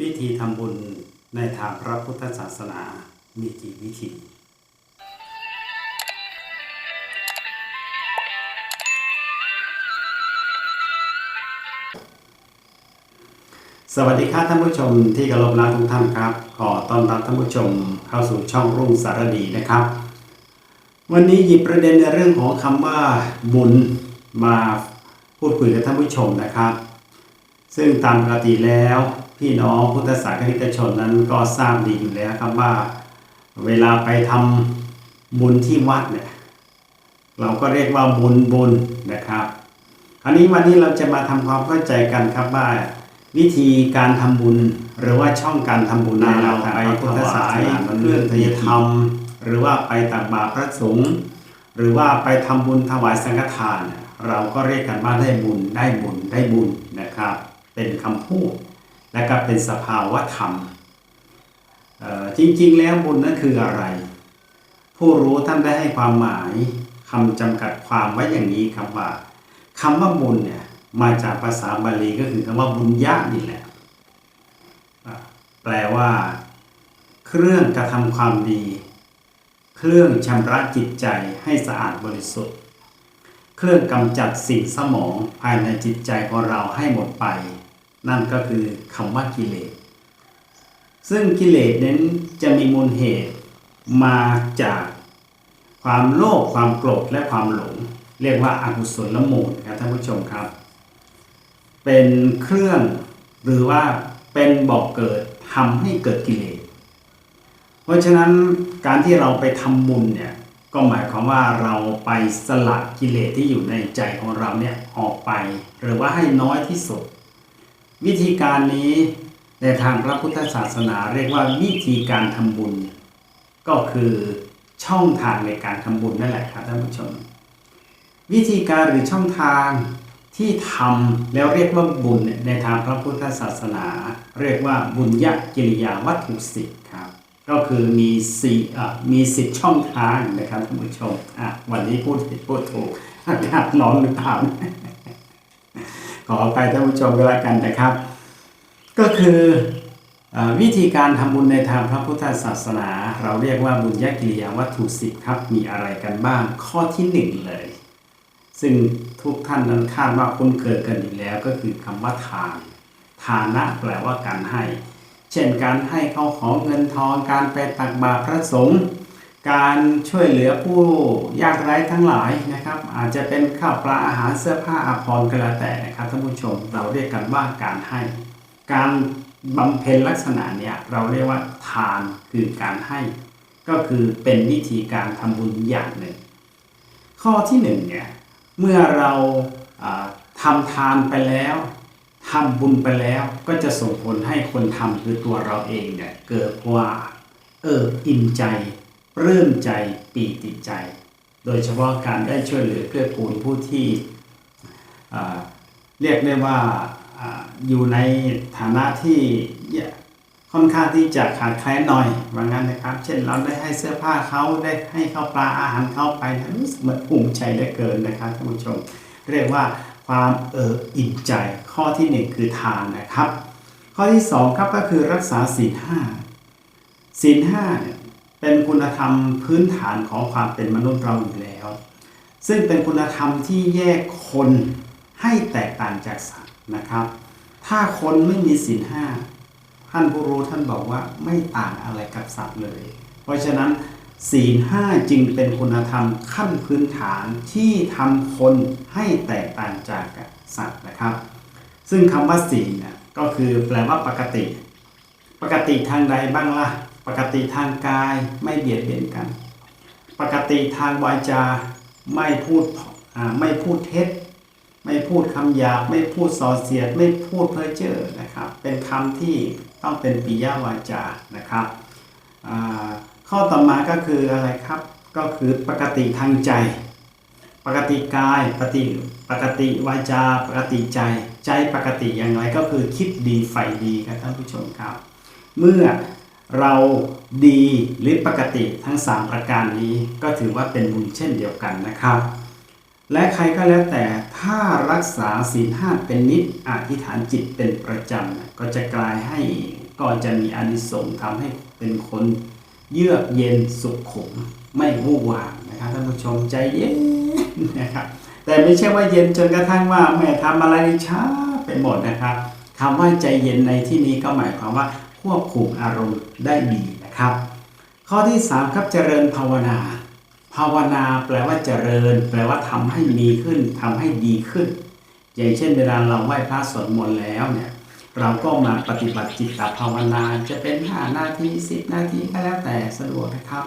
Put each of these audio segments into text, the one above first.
วิธีทำบุญในทางพระพุทธศาสนามีกี่วิธี สวัสดีครับท่านผู้ชมที่กรพรักทุกท่านครับ ขอต้อนรับท่านผู้ชมเข้าสู่ช่องรุ่งสารดีนะครับ วันนี้หยิบประเด็นในเรื่องของคำว่าบุญมาพูดคุยกับท่านผู้ชมนะครับ ซึ่งตามปกติแล้ว พี่น้องพุทธศาสนิกชนนั้นก็ทราบดีอยู่แล้วครับว่า เวลาไปทำบุญที่วัดเนี่ยเราก็เรียกว่าบุญบุญนะครับ คราวนี้วันนี้เราจะมาทำความเข้าใจกันครับว่า วิธีการทำบุญหรือว่าช่องการทำบุญในเราไปพุทธศาสนาเครื่องทยธรรม หรือว่าไปตักบาตรพระสงฆ์หรือว่าไปทำบุญถวายสังฆทานเนี่ยเราก็เรียกกันว่าได้บุญได้บุญได้บุญนะครับ เป็นคำพูด และก็เป็นสภาวะธรรม จริงๆ แล้วบุญนั้นคืออะไร ผู้รู้ท่านได้ให้ความหมายคำจำกัดความไว้อย่างนี้ครับว่าคำว่าบุญเนี่ยมาจากภาษาบาลีก็คือคำว่าบุญญานี่แหละอะแปลว่า เครื่องกระทำความดี เครื่องชำระจิตใจให้สะอาดบริสุทธิ์ เครื่องกำจัดสิ่งสมองภายในจิตใจของเราให้หมดไป นั่นก็คือคำว่ากิเลส ซึ่งกิเลสนั้นจะมีมูลเหตุมาจากความโลภความโกรธและความหลง เรียกว่าอากุศละมูลครับท่านผู้ชมครับ เป็นเครื่องหรือว่าเป็นบอกเกิดทำให้เกิดกิเลส เพราะฉะนั้นการที่เราไปทำบุญเนี่ยก็หมายความว่าเราไปสลัดกิเลสที่อยู่ในใจของเราเนี่ยออกไป หรือว่าให้น้อยที่สุด วิธีการนี้ในทางพระพุทธศาสนาเรียกว่าวิธีการทำบุญ ก็คือช่องทางในการทำบุญนั่นแหละครับท่านผู้ชม วิธีการหรือช่องทางที่ทำแล้วเรียกว่าบุญในทางพระพุทธศาสนา เรียกว่าบุญญกิริยาวัตถุสิบครับก็คือมีสี่มีสิบช่องทางนะครับท่านผู้ชมอะวันนี้พูดผิดพูดถูกอากาศร้อนหรือเปล่า ออภัยท่านผู้ชมก็แล้วกันนะครับ ก็คืออวิธีการทำบุญในทางพระพุทธศาสนา เราเรียกว่าบุญญกิริยาวัตถุสิบครับมีอะไรกันบ้างข้อที่หนึ่งเลย ซึ่งทุกท่านนั้นคาดว่าคุ้นเคยกันอยู่แล้วก็คือคำว่าทาน ทานะแปลว่าการให้ เช่นการให้เขาของเงินทองการไปตักบาตรพระสงฆ์ การช่วยเหลือผู้ยากไร้ทั้งหลายนะครับ อาจจะเป็นข้าวปลาอาหารเสื้อผ้าอาภรณ์ก็แล้วแต่นะครับท่านผู้ชมเราเรียกกันว่าการให้ การบำเพ็ญลักษณะเนี้ยเราเรียกว่าทานคือการให้ ก็คือเป็นวิธีการทำบุญอย่างหนึ่ง ข้อที่หนึ่งเนี่ยเมื่อเราอ่าทำทานไปแล้วทำบุญไปแล้วก็จะส่งผลให้คนทำคือตัวเราเองเนี่ยเกิดว่าเอออิ่มใจ ปลื้มใจปีติใจ โดยเฉพาะการได้ช่วยเหลือเกื้อกูลผู้ที่เรียกได้ว่าออยู่ในฐานะที่ค่อนข้างที่จะขาดแคลนหน่อยว่างั้นนะครับ เช่นเราได้ให้เสื้อผ้าเขาได้ให้ข้าวปลาอาหารเขาไปนะรู้สึกมันภูมิใจเหลือเกินนะครับท่านผู้ชม เรียกว่าความเอออิ่มใจข้อที่หนึ่งคือทานนะครับ ข้อที่สองครับก็คือรักษาศีลห้าศีลห้าเนี่ย เป็นคุณธรรมพื้นฐานของความเป็นมนุษย์เราอยู่แล้ว ซึ่งเป็นคุณธรรมที่แยกคนให้แตกต่างจากสัตว์นะครับ ถ้าคนไม่มีศีลห้าท่านผู้รู้ท่านบอกว่าไม่ต่างอะไรกับสัตว์เลย เพราะฉะนั้นศีลห้าจึงเป็นคุณธรรมขั้นพื้นฐานที่ทำคนให้แตกต่างจากสัตว์นะครับ ซึ่งคำว่าศีลเนี่ยก็คือแปลว่าปกติ ปกติทางใดบ้างล่ะ ปกติทางกายไม่เบียดเบียนกัน ปกติทางวาจาไม่พูดไม่พูดเท็จ ไม่พูดคำหยาบ ไม่พูดส่อเสียด ไม่พูดเพ้อเจ้อนะครับ เป็นคำที่ต้องเป็นปิยวาจานะครับข้อต่อมาก็คืออะไรครับ ก็คือปกติทางใจ ปกติกายปกติปกติวาจา ปกติใจ ใจปกติอย่างไรก็คือคิดดีใฝ่ดีครับท่านผู้ชมครับ เมื่อเราดีหรือปกติทั้ง 3 ประการนี้ก็ถือว่าเป็นบุญเช่นเดียวกันนะครับ และใครก็แล้วแต่ถ้ารักษาศีลห้าเป็นนิดอธิษฐานจิตเป็นประจำก็จะกลายให้ก็จะมีอานิสงส์ทำให้เป็นคนเยือกเย็นสุขุมไม่วู่วามนะครับท่านผู้ชมใจเย็นนะครับแต่ไม่ใช่ว่าเย็นจนกระทั่งว่าแม่ทำอะไรช้าไปหมดนะครับคำว่าใจเย็นในที่นี้ก็หมายความว่า ควบคุมอารมณ์ได้ดีนะครับ ข้อที่3ครับเจริญภาวนา ภาวนาแปลว่าเจริญ แปลว่าทำให้มีขึ้นทำให้ดีขึ้น อย่างเช่นเวลาเราไหว้พระสวดมนต์แล้วเนี่ยเราก็มาปฏิบัติจิตตภาวนาจะเป็น5นาที10 นาทีก็แล้วแต่สะดวกนะครับ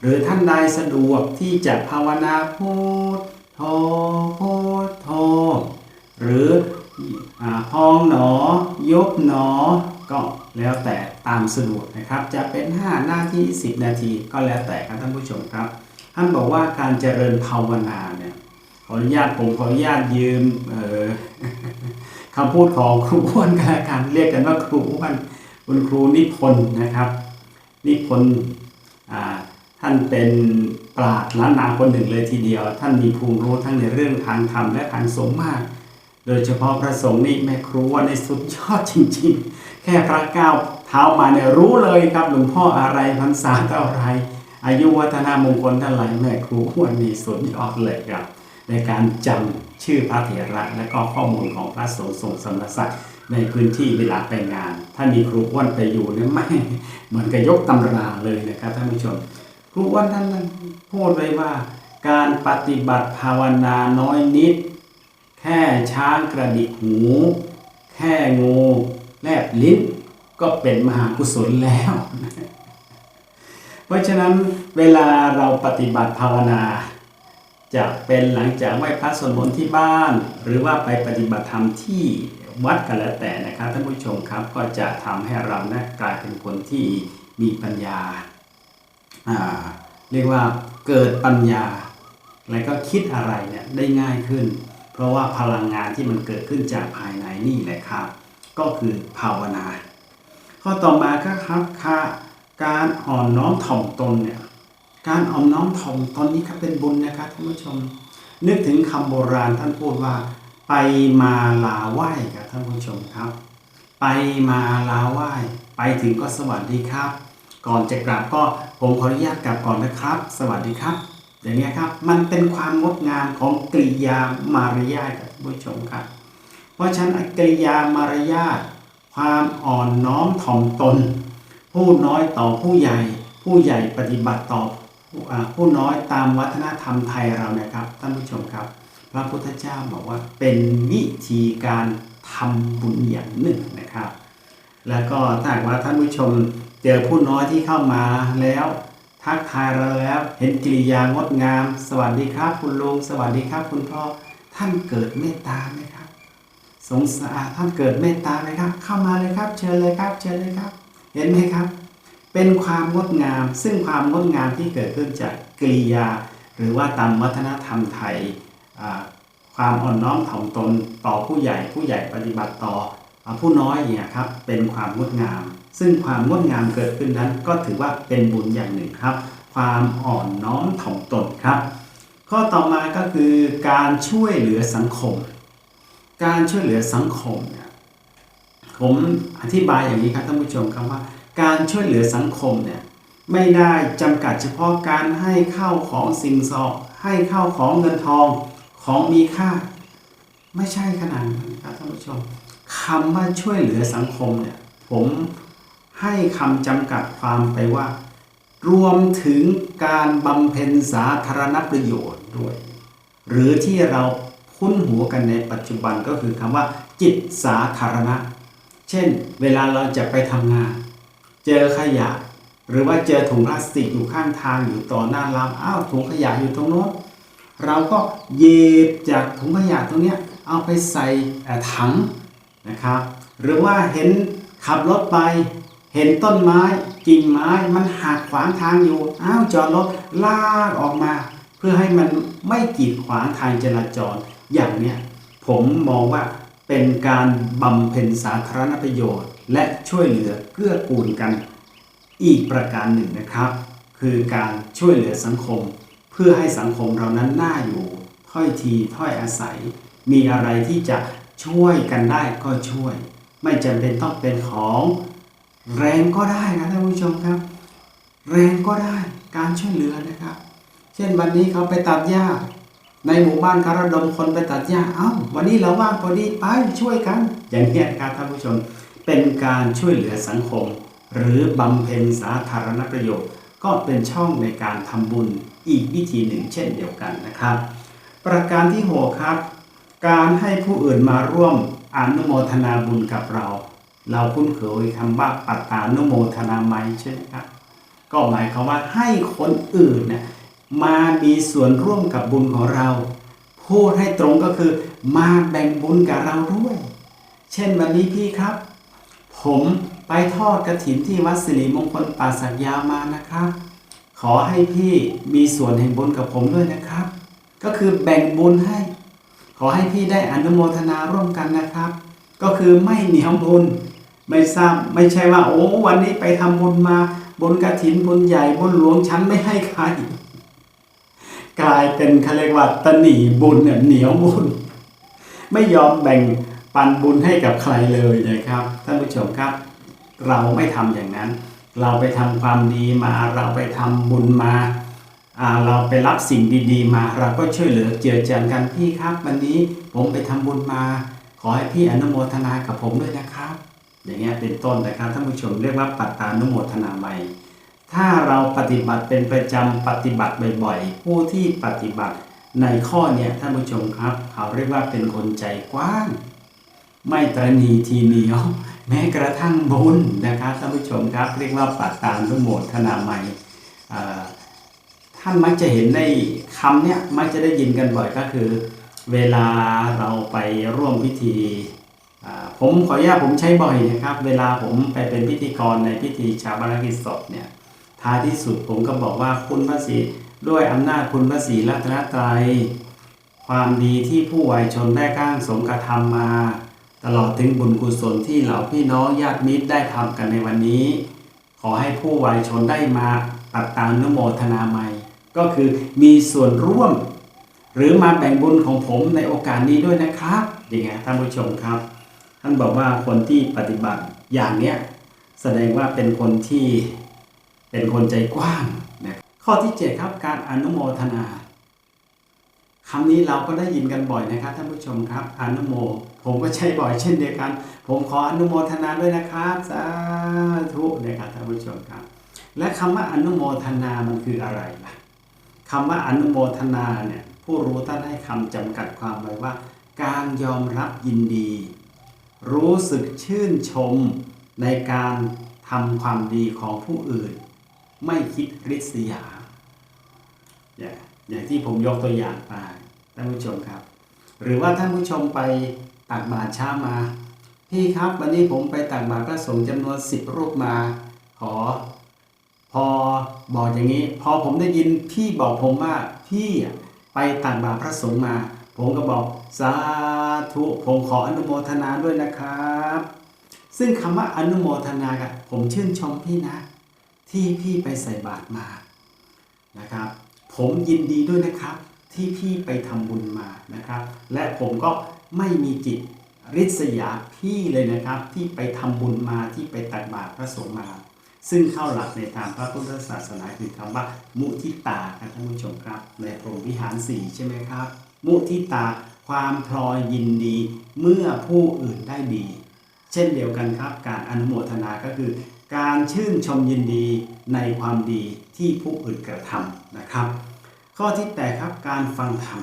หรือท่านใดสะดวกที่จะภาวนาพุทโธพุทโธหรืออพองหนอยกหนอก็ แล้วแต่ตามสะดวกนะครับ จะเป็น 5 นาที 10 นาทีก็แล้วแต่ครับท่านผู้ชมครับ ท่านบอกว่าการเจริญภาวนาเนี่ยขออนุญาตผมขออนุญาตยืมออคำพูดของครูอ้วนกันกันเรียกกันว่าครูอ้วนคุณครูนิพนธ์นะครับ นิพนธ์ท่านเป็นปราชญ์ล้านนาคนหนึ่งเลยทีเดียว ท่านมีภูมิรู้ทั้งในเรื่องทางธรรมและทางสงฆ์มาก โดยเฉพาะพระสงฆ์นี่แม่ครูว่าในสุดยอดจริง ๆ แค่พระเก้าวเท้ามาเนี่ยรู้เลยครับหลวงพ่ออะไรพรรษาเท่าไร อายุวัฒนามงคลเท่าไรแม่ครูอ้วนนี่สุดยอดเลยครับ ในการจำชื่อพระเถระและก็ข้อมูลของพระสงฆ์ทรงสมณศักดิ์ในพื้นที่เวลาไปงาน ถ้ามีครูอ้วนไปอยู่เนี่ยไม่เหมือนกับยกตำราเลยนะครับท่านผู้ชม ครูอ้วนท่านพูดไว้ว่า การปฏิบัติภาวนาน้อยนิด แค่ช้างกระดิกหู แค่งู แลบลิ้นก็เป็นมหากุศลแล้ว เพราะฉะนั้นเวลาเราปฏิบัติภาวนาจะเป็นหลังจากไหว้พระสวดมนต์ที่บ้าน หรือว่าไปปฏิบัติธรรมที่วัดกันแล้วแต่นะครับท่านผู้ชมครับก็จะทำให้เรานะกลายเป็นคนที่มีปัญญาอ่าเรียกว่าเกิดปัญญา แล้วก็คิดอะไรเนี่ยได้ง่ายขึ้น เพราะว่าพลังงานที่มันเกิดขึ้นจากภายในนี่แหละครับ ก็คือภาวนา ข้อต่อมาก็ครับค่ะการอ่อนน้อมถ่อมตนเนี่ยการอ่อนน้อมถ่อมตนนี้ครับเป็นบุญนะครับท่านผู้ชม นึกถึงคำโบราณท่านพูดว่า ไปมาลาไหว้ครับท่านผู้ชมครับ ไปมาลาไหว้ ไปถึงก็สวัสดีครับ ก่อนจะกลับก็ผมขออนุญาตกลับก่อนนะครับ สวัสดีครับอย่างนี้ครับ มันเป็นความงดงามของกริยามารยาทครับท่านผู้ชมครับ เพราะฉะนั้นกริยามารยาทความอ่อนน้อมถ่อมตน ผู้น้อยต่อผู้ใหญ่ ผู้ใหญ่ปฏิบัติต่อผู้น้อยตามวัฒนธรรมไทยเรานะครับท่านผู้ชมครับ พระพุทธเจ้าบอกว่าเป็นวิธีการทำบุญอย่างหนึ่งนะครับ แล้วก็ถ้าหากว่าท่านผู้ชมเจอผู้น้อยที่เข้ามาแล้ว ทักทายเราแล้วเห็นกิริยางดงาม สวัสดีครับคุณลุงสวัสดีครับคุณพ่อท่านเกิดเมตตาไหมครับ สงสารท่านเกิดเมตตาไหมครับ เข้ามาเลยครับ เชิญเลยครับ เชิญเลยครับ เห็นไหมครับ เป็นความงดงาม ซึ่งความงดงามที่เกิดขึ้นจากกริยา หรือว่าตามวัฒนธรรมไทย ความอ่อนน้อมถ่อมตนต่อผู้ใหญ่ ผู้ใหญ่ปฏิบัติต่ออผู้น้อยเนี่ยครับ เป็นความงดงาม ซึ่งความงดงามเกิดขึ้นนั้น ก็ถือว่าเป็นบุญอย่างหนึ่งครับ ความอ่อนน้อมถ่อมตนครับ ข้อต่อมาก็คือการช่วยเหลือสังคม การช่วยเหลือสังคมเนี่ยผมอธิบายอย่างนี้ครับท่านผู้ชมครับว่า การช่วยเหลือสังคมเนี่ยไม่ได้จำกัดเฉพาะการให้ข้าวของสิ่งสอให้ข้าวของเงินทองของมีค่า ไม่ใช่ขนาดนั้นครับท่านผู้ชมคำว่าช่วยเหลือสังคมเนี่ยผมให้คำจำกัดความไปว่า รวมถึงการบำเพ็ญสาธารณประโยชน์ด้วย หรือที่เรา คุ้นหัวกันในปัจจุบันก็คือคำว่า จิตสาธารณะ เช่น เวลาเราจะไปทำงาน เจอขยะ หรือว่าเจอถุงพลาสติกอยู่ข้างทางอยู่ต่อหน้าเราอ้าวถุงขยะอยู่ตรงโน้นเราก็เย็บจากถุงขยะตรงเนี้ยเอาไปใส่ถังนะครับ หรือว่าเห็นขับรถไป เห็นต้นไม้กิ่งไม้มันหักขวางทางอยู่อ้าวจอดรถลากออกมา เพื่อให้มันไม่กีดขวางทางจราจร อย่างเนี้ยผมมองว่าเป็นการบำเพ็ญสาธารณประโยชน์ และช่วยเหลือเกื้อกูลกัน อีกประการหนึ่งนะครับ คือการช่วยเหลือสังคม เพื่อให้สังคมเรานั้นน่าอยู่ทถ้อยทีถ้อยอาศัย มีอะไรที่จะช่วยกันได้ก็ช่วย ไม่จำเป็นต้องเป็นของ แรงก็ได้นะท่านผู้ชมครับ แรงก็ได้การช่วยเหลือนะครับ เช่นวันนี้เขาไปตัดหญ้า ในหมู่บ้านเขาระดมคนไปตัดหญ้าเอ้าวันนี้เราว่างพอดีไปช่วยกัน อย่างนี้ยนะครับท่านผู้ชมเป็นการช่วยเหลือสังคม หรือบำเพ็ญสาธารณประโยชน์ ก็เป็นช่องในการทำบุญอีกวิธีหนึ่งเช่นเดียวกันนะครับ ประการที่หกครับ การให้ผู้อื่นมาร่วมอนุโมทนาบุญกับเรา เราคุ้นเคยคำว่าปัตตานุโมทนาไมใช่ไหมครับก็หมายความว่าให้คนอื่นเนี่ย มามีส่วนร่วมกับบุญของเรา พูดให้ตรงก็คือ มาแบ่งบุญกับเราด้วย เช่นวันนี้พี่ครับ ผมไปทอดกระถินที่วัดสิริมงคลป่าสักยาวมานะครับ ขอให้พี่มีส่วนแห่งบุญกับผมด้วยนะครับ ก็คือแบ่งบุญให้ ขอให้พี่ได้อนุโมทนาร่วมกันนะครับ ก็คือไม่เหนียวบุญไม่ทราบไม่ใช่ว่า โอ้วันนี้ไปทำบุญมาบุญกระถินบุญใหญ่บุญหลวงฉันไม่ให้ใคร กลายเป็นเขาเรียกว่าตะหนีบุญเนี่ยเหนียวบุญ ไม่ยอมแบ่งปันบุญให้กับใครเลยนะครับท่านผู้ชมครับ เราไม่ทำอย่างนั้น เราไปทำความดีมา เราไปทำบุญมาเราไปรับสิ่งดีๆ มา เราก็ช่วยเหลือเจือจานกันพี่ครับ วันนี้ผมไปทำบุญมา ขอให้พี่อนุโมทนากับผมด้วยนะครับ อย่างเงี้ยเป็นต้นนะครับท่านผู้ชมเรียกว่าปัตตานุโมทนาใหม่ ถ้าเราปฏิบัติเป็นประจำปฏิบัติบ่อยๆ ผู้ที่ปฏิบัติในข้อเนี้ยท่านผู้ชมครับ เขาเรียกว่าเป็นคนใจกว้าง ไม่ตรณีทีเหนียว แม้กระทั่งบุญนะครับท่านผู้ชมครับ เรียกว่าปัตตานุโมทนาใหม่ท่านมักจะเห็นในคำเนี้ยมักจะได้ยินกันบ่อยก็คือ เวลาเราไปร่วมพิธีผมขออนุญาตผมใช้บ่อยนะครับ เวลาผมไปเป็นพิธีกรในพิธีชาปนกิจศพเนี่ย ท้ายที่สุดผมก็บอกว่าคุณพระศรีด้วยอำนาจคุณพระศรีรัตนตรัยความดีที่ผู้วายชนได้ก้างสมกระทำมา ตลอดถึงบุญกุศลที่เหล่าพี่น้องญาติมิตรได้ทำกันในวันนี้ ขอให้ผู้วายชนได้มาตัดตามนโมทนาใหม่ ก็คือมีส่วนร่วม หรือมาแบ่งบุญของผมในโอกาสนี้ด้วยนะครับยังไงท่านผู้ชมครับ ท่านบอกว่าคนที่ปฏิบัติอย่างเนี้ยแสดงว่าเป็นคนที่ เป็นคนใจกว้างนะข้อที่ 7 ครับการอนุโมทนาคำนี้เราก็ได้ยินกันบ่อยนะครับท่านผู้ชมครับอนุโม ผมก็ใช้บ่อยเช่นเดียวกัน ผมขออนุโมทนาด้วยนะครับสาธุนะครับท่านผู้ชมครับ และคำว่าอนุโมทนามันคืออะไรล่ะคำว่าอนุโมทนาเนี่ยผู้รู้ท่านให้คำจำกัดความไว้ว่า การยอมรับยินดี รู้สึกชื่นชมในการทำความดีของผู้อื่น ไม่คิดริษยาอย่างอย่างที่ผมยกตัวอย่างมาท่านผู้ชมครับ หรือว่าท่านผู้ชมไปตักบาตรช้ามา พี่ครับวันนี้ผมไปตักบาตรพระสงฆ์จำนวนสิบรูปมา ขอ พอบอกอย่างนี้ พอผมได้ยินพี่บอกผมว่าพี่ไปตักบาตรพระสงฆ์มา ผมก็บอกสาธุผมขออนุโมทนาด้วยนะครับ ซึ่งคำว่าอนุโมทนากับผมชื่นชมพี่นะ ที่พี่ไปใส่บาตรมานะครับ ผมยินดีด้วยนะครับที่พี่ไปทำบุญมานะครับ และผมก็ไม่มีจิตริษยาพี่เลยนะครับ ที่ไปทำบุญมาที่ไปตักบาตรพระสงฆ์มา ซึ่งเข้าหลักในทางพระพุทธศาสนาคือคำว่า มุทิตาครับท่านผู้ชมครับ ในพรหมวิหารสี่ใช่ไหมครับ มุทิตาความพลอยยินดีเมื่อผู้อื่นได้ดี เช่นเดียวกันครับ การอนุโมทนาก็คือ การชื่นชมยินดีในความดีที่ผู้อื่นกระทำนะครับ ข้อที่แปครับการฟังธรรม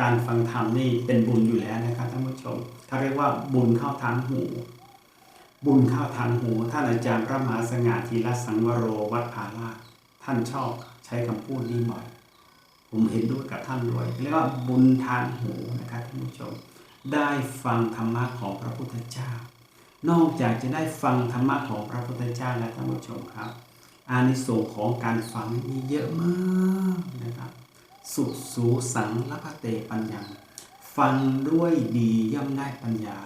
การฟังธรรมนี่เป็นบุญอยู่แล้วนะครับท่านผู้ชมเขาเรียกว่าบุญเข้าทางหู บุญเข้าทางหูท่านอาจารย์พระมหาสง่าธีรสังวโรวัดพาราท่านชอบใช้คำพูดนี้บ่อยผมเห็นด้วยกับท่านด้วยเรียกว่าบุญทางหูนะครับท่านผู้ชม ได้ฟังธรรมะของพระพุทธเจ้า นอกจากจะได้ฟังธรรมะของพระพุทธเจ้าแล้วท่านผู้ชมครับ อานิสงส์ของการฟังมีเยอะมากนะครับ สุสูสังละพะเตปัญญาฟังด้วยดีย่อมได้ปัญญา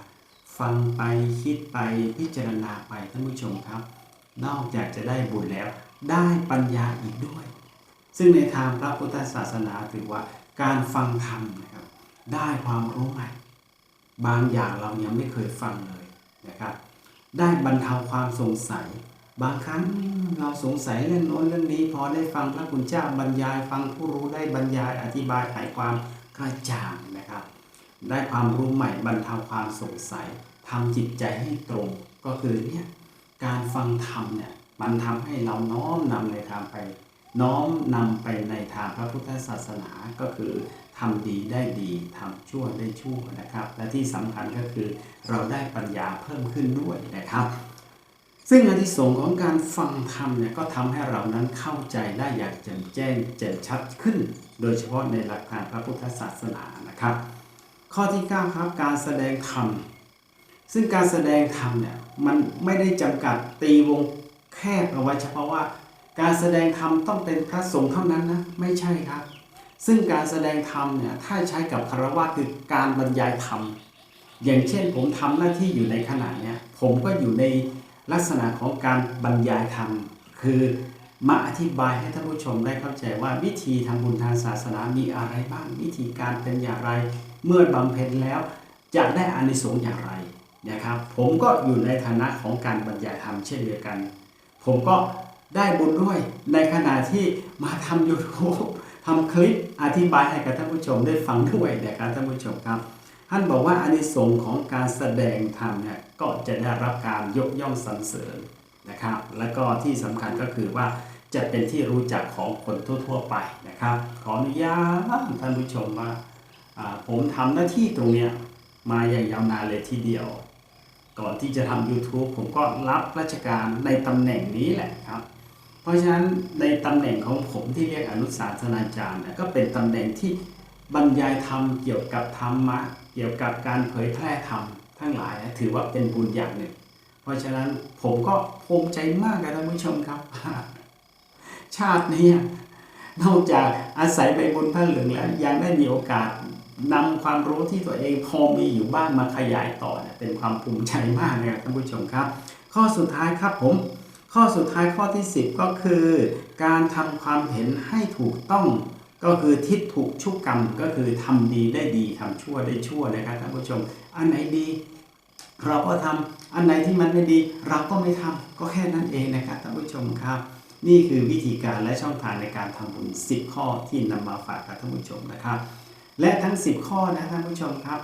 ฟังไปคิดไปพิจารณาไปท่านผู้ชมครับ นอกจากจะได้บุญแล้วได้ปัญญาอีกด้วย ซึ่งในทางพระพุทธศาสนาถือว่าการฟังธรรมนะครับ ได้ความรู้ใหม่ บางอย่างเรายังไม่เคยฟังเลย นะครับ ได้บรรเทาความสงสัย บางครั้งเราสงสัยเรื่องโน้นเรื่องนี้พอได้ฟังพระคุณเจ้าบรรยาย ฟังผู้รู้ได้บรรยายอธิบายไขความกระจ่างนะครับ ได้ความรู้ใหม่บรรเทาความสงสัยทำจิตใจให้ตรง ก็คือเนี่ยการฟังธรรมเนี่ยมันทำให้เราน้อมนำในทางไป น้อมนำไปในทางพระพุทธศาสนาก็คือทำดีได้ดีทำชั่วได้ชั่วนะครับ และที่สำคัญก็คือเราได้ปัญญาเพิ่มขึ้นด้วยนะครับ ซึ่งอานิสงส์ของการฟังธรรมเนี่ยก็ทำให้เรานั้นเข้าใจได้อย่างแจ่มแจ้งแจ่มชัดขึ้น โดยเฉพาะในหลักการพระพุทธศาสนานะครับ ข้อที่9ครับการแสดงธรรมซึ่งการแสดงธรรมเนี่ยมันไม่ได้จำกัดตีวงแคบเอาไว้เฉพาะว่า การแสดงธรรมต้องเป็นพระสงฆ์เท่านั้นนะไม่ใช่ครับ ซึ่งการแสดงธรรมเนี่ยถ้าใช้กับคารวะคือการบรรยายธรรม อย่างเช่นผมทำหน้าที่อยู่ในขณะเนี้ยผมก็อยู่ในลักษณะของการบรรยายธรรม คือมาอธิบายให้ท่านผู้ชมได้เข้าใจว่าวิธีทำบุญทางศาสนามีอะไรบ้าง วิธีการเป็นอย่างไร เมื่อบำเพ็ญแล้วจะได้อานิสงส์อย่างไรนะครับ ผมก็อยู่ในฐานะของการบรรยายธรรมเช่นเดียวกัน ผมก็ ได้บุญด้วย ในขณะที่มาทำ YouTube ทำคลิปอธิบายให้กับท่านผู้ชมได้ฟังด้วยนะครับท่านผู้ชมครับ ท่านบอกว่าอานิสงส์ของการแสดงธรรมเนี่ยก็จะได้รับการยกย่องสรรเสริญนะครับ และก็ที่สำคัญก็คือว่าจะเป็นที่รู้จักของคนทั่ว ๆ ไปนะครับ ขออนุญาตท่านผู้ชมว่าอ่าผมทำหน้าที่ตรงเนี้ยมาอย่างยาวนานเลยทีเดียว ก่อนที่จะทำ YouTube ผมก็รับราชการในตำแหน่งนี้แหละครับ เพราะฉะนั้นในตำแหน่งของผมที่เรียกอนุศาสนาจารย์เนี่ยก็เป็นตำแหน่งที่บรรยายธรรมเกี่ยวกับธรรมะ เกี่ยวกับการเผยแพร่ธรรมทั้งหลายถือว่าเป็นบุญอย่างหนึ่ง เพราะฉะนั้นผมก็ภูมิใจมากครับท่านผู้ชมครับ ชาตินี้นอกจากอาศัยใบบุญพระเหลืองแล้วยังได้มีโอกาสนำความรู้ที่ตัวเองพอมีอยู่บ้างมาขยายต่อเนี่ยเป็นความภูมิใจมากนะครับท่านผู้ชมครับ ข้อสุดท้ายครับผม ข้อสุดท้ายข้อที่ 10 ก็คือ การทำความเห็นให้ถูกต้องก็คือทิฏฐุชุกกรรมก็คือทำดีได้ดีทำชั่วได้ชั่วนะครับท่านผู้ชม อันไหนดี เราก็ทำอันไหนที่มันไม่ดี เราก็ไม่ทำก็แค่นั้นเองนะครับท่านผู้ชมครับ นี่คือวิธีการและช่องทางในการทำบุญ10 ข้อที่นำมาฝากกับท่านผู้ชมนะครับ และทั้ง 10 ข้อนะท่านผู้ชมครับ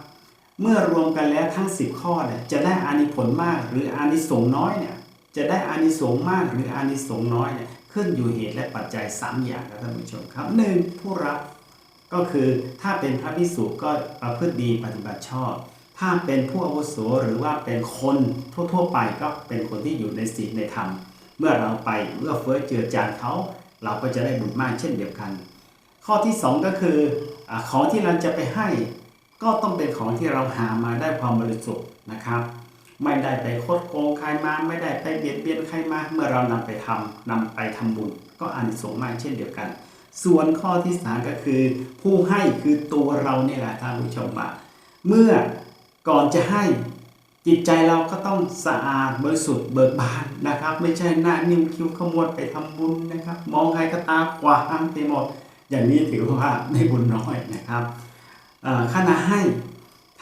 เมื่อรวมกันแล้วทั้ง 10 ข้อเนี่ยจะได้อานิผลมากหรืออานิสงส์น้อยเนี่ย จะได้อานิสงส์มากหรืออานิสงส์น้อยเนี่ยขึ้นอยู่เหตุและปัจจัย 3 อย่างครับท่านผู้ชมครับหนึ่งผู้รับก็คือถ้าเป็นพระพิสุก็ประพฤติดีปฏิบัติชอบ ถ้าเป็นผู้อาวุโสหรือว่าเป็นคนทั่วๆไปก็เป็นคนที่อยู่ในศีลในธรรม เมื่อเราไปเอื้อเฟื้อเจือจานเขาเราก็จะได้บุญมากเช่นเดียวกัน ข้อที่ 2 ก็คืออของที่เราจะไปให้ ก็ต้องเป็นของที่เราหามาได้ความบริสุทธิ์นะครับ ไม่ได้ไปโคดโกงใครมาไม่ได้ไปเบียดเบียนใครมาเมื่อเรานำไปทำนำไปทำบุญ ก็อานิสงส์มากเช่นเดียวกัน ส่วนข้อที่สามก็คือ ผู้ให้คือตัวเราเนี่ยแหละท่านผู้ชมว่าเมื่อก่อนจะให้จิตใจเราก็ต้องสะอาดบริสุทธิ์เบิกบานนะครับ ไม่ใช่หน้านิ่มคิ้วขมวดไปทำบุญนะครับ มองใครก็ตาขวางไปหมด อย่างนี้ถือว่าไม่บุญน้อยนะครับขณะให้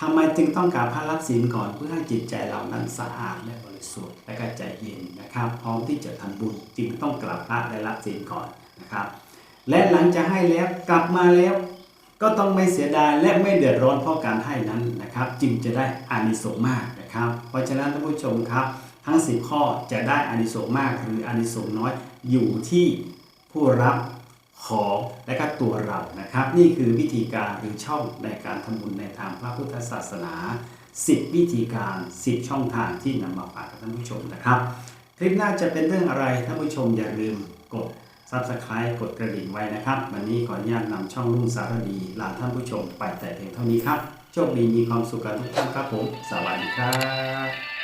ทำไมจึงต้องกราบพระรับศีลก่อนเพื่อให้จิตใจเรานั้นสะอาดและบริสุทธิ์และก็ใจเย็นนะครับ พร้อมที่จะทำบุญจึงต้องกราบพระและรับศีลก่อนนะครับ และหลังจากให้แล้วกลับมาแล้ว ก็ต้องไม่เสียดายและไม่เดือดร้อนเพราะการให้นั้นนะครับ จึงจะได้อานิสงส์มากนะครับ เพราะฉะนั้นท่านผู้ชมครับ ทั้ง 10 ข้อจะได้อานิสงส์มากหรืออานิสงส์น้อยอยู่ที่ผู้รับ ของและก็ตัวเรานะครับ นี่คือวิธีการหรือช่องในการทำบุญในทางพระพุทธศาสนา 10 วิธีการ 10 ช่องทางที่นำมาฝากกับท่านผู้ชมนะครับ คลิปหน้าจะเป็นเรื่องอะไรท่านผู้ชมอย่าลืมกด Subscribe กดกระดิ่งไว้นะครับ วันนี้ขออนุญาตนำช่องรุ่งสารดีลาท่านผู้ชมไปแต่เพียงเท่านี้ครับโชคดีมีความสุขกันทุกท่านครับผม สวัสดีครับ